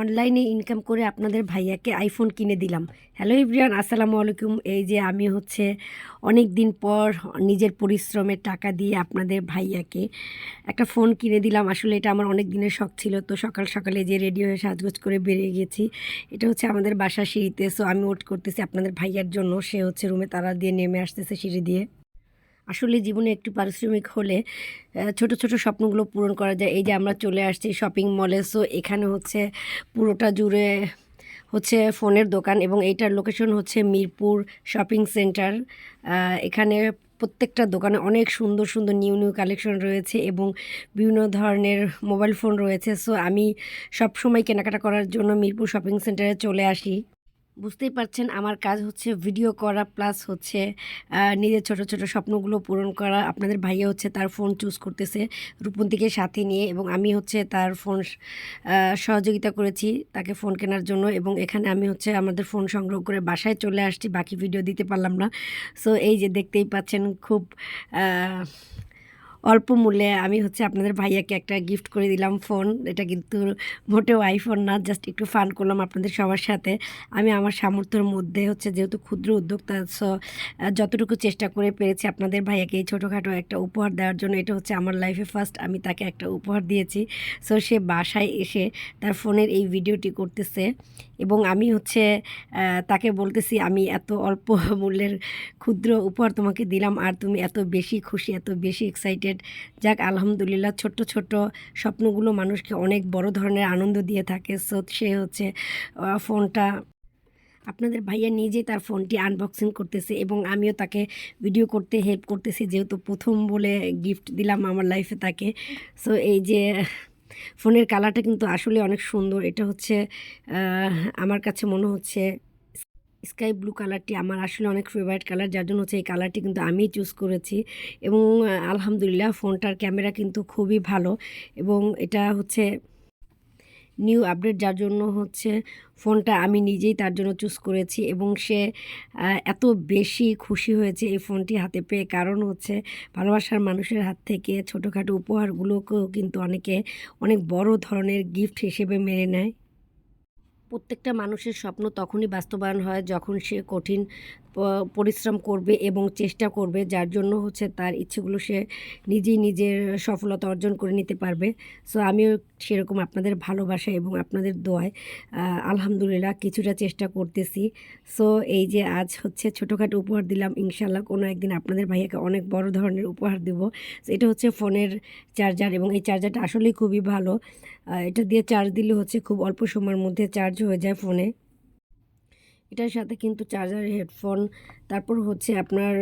অনলাইনে ইনকাম করে আপনাদের ভাইয়াকে আইফোন কিনে দিলাম। হ্যালো ইব্রিয়ান আসসালামু আলাইকুম। এই যে আমি হচ্ছে অনেক দিন পর নিজের পরিশ্রমের টাকা দিয়ে আপনাদের ভাইয়াকে একটা ফোন কিনে দিলাম। আসলে এটা আমার অনেক দিনের শখ ছিল, তো সকাল সকালে যে রেডি হয়ে সাজগোজ করে বেরিয়ে গেছি, এটা হচ্ছে আমাদের বাসা সিঁড়িতে। সো আমি ওট করতেছি আপনাদের ভাইয়ার জন্য, সে হচ্ছে রুমে তারা দিয়ে নেমে আসতেছে সিঁড়ি দিয়ে। আসলে জীবনে একটু পারিশ্রমিক হলে ছোট ছোট স্বপ্নগুলো পূরণ করা যায়। এই যে আমরা চলে আসছি শপিং মলে সো এখানে হচ্ছে পুরোটা জুড়ে হচ্ছে ফোনের দোকান এবং এইটার লোকেশন হচ্ছে মিরপুর শপিং সেন্টার এখানে প্রত্যেকটা দোকানে অনেক সুন্দর সুন্দর নিউ নিউ কালেকশন রয়েছে এবং বিভিন্ন ধরনের মোবাইল ফোন রয়েছে। সো আমি সবসময় কেনাকাটা করার জন্য মিরপুর শপিং সেন্টারে চলে আসি। বুঝতেই পারছেন, আমার কাজ হচ্ছে ভিডিও করা প্লাস হচ্ছে নিজের ছোট ছোট স্বপ্নগুলো পূরণ করা। আপনাদের ভাইয়া হচ্ছে তার ফোন চুজ করতেছে রূপন্তীকে সাথে নিয়ে এবং আমি হচ্ছে তার ফোন সহযোগিতা করেছি তাকে ফোন কেনার জন্য এবং এখানে আমি হচ্ছে আমাদের ফোন সংগ্রহ করে বাসায় চলে আসছি, বাকি ভিডিও দিতে পারলাম না। সো এই যে দেখতেই পাচ্ছেন, খুব অল্প মূল্যে আমি হচ্ছে আপনাদের ভাইয়াকে একটা গিফট করে দিলাম ফোন এটা কিন্তু মোটেও আইফোন না জাস্ট একটু ফান করলাম আপনাদের সবার সাথে। আমি আমার সামর্থ্যের মধ্যে হচ্ছে যেহেতু ক্ষুদ্র উদ্যোক্তা সো যতটুকু চেষ্টা করে পেরেছি আপনাদের ভাইয়াকে এই ছোটোখাটো একটা উপহার দেওয়ার জন্য, এটা হচ্ছে আমার লাইফে ফার্স্ট আমি তাকে একটা উপহার দিয়েছি। সো সে বাসায় এসে তার ফোনের এই ভিডিওটি করতেছে এবং আমি হচ্ছে তাকে বলতেছি, আমি এত অল্প মূল্যের ক্ষুদ্র উপহার তোমাকে দিলাম, আর তুমি এত বেশি খুশি, এত বেশি এক্সাইটেড যাক, আলহামদুলিল্লাহ, ছোট্ট ছোট্ট স্বপ্নগুলো মানুষকে অনেক বড় ধরনের আনন্দ দিয়ে থাকে। সো সে হচ্ছে ফোনটা। আপনাদের ভাইয়া নিজেই তার ফোনটি আনবক্সিং করতেছে এবং আমিও তাকে ভিডিও করতে হেল্প করতেছি, যেহেতু প্রথম বলে গিফট দিলাম আমার লাইফে তাকে। সো এই যে, ফোনের কালারটা কিন্তু আসলে অনেক সুন্দর। এটা হচ্ছে আমার কাছে মনে হচ্ছে স্কাই ব্লু কালারটি আমার আসলে অনেক ফেভারিট কালার, যার জন্য হচ্ছে এই কালারটি কিন্তু আমিই চুজ করেছি। এবং আলহামদুলিল্লাহ ফোনটার ক্যামেরা কিন্তু খুবই ভালো এবং এটা হচ্ছে নিউ আপডেট যার জন্য হচ্ছে ফোনটা আমি নিজেই তার জন্য চুজ করেছি এবং সে এত বেশি খুশি হয়েছে এই ফোনটি হাতে পেয়ে। কারণ হচ্ছে ভালোবাসার মানুষের হাত থেকে ছোটোখাটো উপহারগুলোকেও কিন্তু অনেকে অনেক বড় ধরনের গিফট হিসেবে মেনে নেয়। প্রত্যেকটা মানুষের স্বপ্ন তখনই বাস্তবায়ন হয় যখন সে কঠিন পরিশ্রম করবে এবং চেষ্টা করবে, যার জন্য হচ্ছে তার ইচ্ছেগুলো সে নিজেই নিজের সফলতা অর্জন করে নিতে পারবে। সো আমিও সেরকম আপনাদের ভালোবাসা এবং আপনাদের দোয়ায় আলহামদুলিল্লাহ কিছুটা চেষ্টা করতেছি। সো এই যে আজ হচ্ছে ছোটোখাটো উপহার দিলাম ইনশাল্লাহ কোনো একদিন আপনাদের ভাইয়াকে অনেক বড় ধরনের উপহার দেব। এটা হচ্ছে ফোনের চার্জার এবং এই চার্জারটা আসলেই খুবই ভালো। এটা দিয়ে চার্জ দিলে হচ্ছে খুব অল্প সময়ের মধ্যে চার্জ হয়ে যায় ফোনে। এটার সাথে কিন্তু চার্জার হেডফোন তারপর হচ্ছে আপনার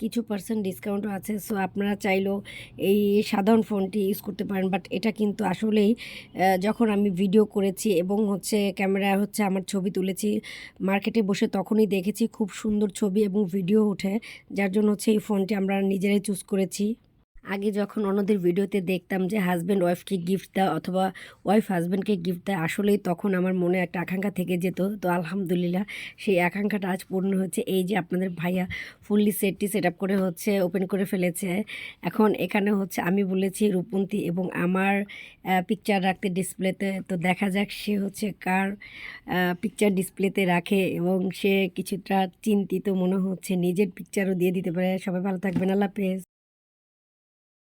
কিছু পার্সেন্ট ডিসকাউন্টও আছে। সো আপনারা চাইলেও এই সাধারণ ফোনটি ইউজ করতে পারেন। বাট এটা কিন্তু আসলেই যখন আমি ভিডিও করেছি এবং হচ্ছে ক্যামেরা হচ্ছে আমার ছবি তুলেছি মার্কেটে বসে তখনই দেখেছি খুব সুন্দর ছবি এবং ভিডিও ওঠে। যার জন্য হচ্ছে এই ফোনটি আমরা নিজেরাই চুজ করেছি। আগে যখন অন্যদের ভিডিওতে দেখতাম যে হাজব্যান্ড ওয়াইফকে গিফট দেয় অথবা ওয়াইফ হাজব্যান্ডকে গিফট দেয়, আসলেই তখন আমার মনে একটা আকাঙ্ক্ষা থেকে যেত। তো আলহামদুলিল্লাহ সেই আকাঙ্ক্ষাটা আজ পূর্ণ হচ্ছে। এই যে আপনাদের ভাইয়া ফুললি সেটটি সেট আপ করে হচ্ছে ওপেন করে ফেলেছে। এখন এখানে হচ্ছে আমি বলেছি রূপন্তী এবং আমার পিকচার রাখতে ডিসপ্লেতে তো দেখা যাক সে হচ্ছে কার পিকচার ডিসপ্লেতে রাখে এবং সে কিছুটা চিন্তিত মনে হচ্ছে। নিজের পিকচারও দিয়ে দিতে পারে। সবাই ভালো থাকবেন। আল্লাহ হাফেজ।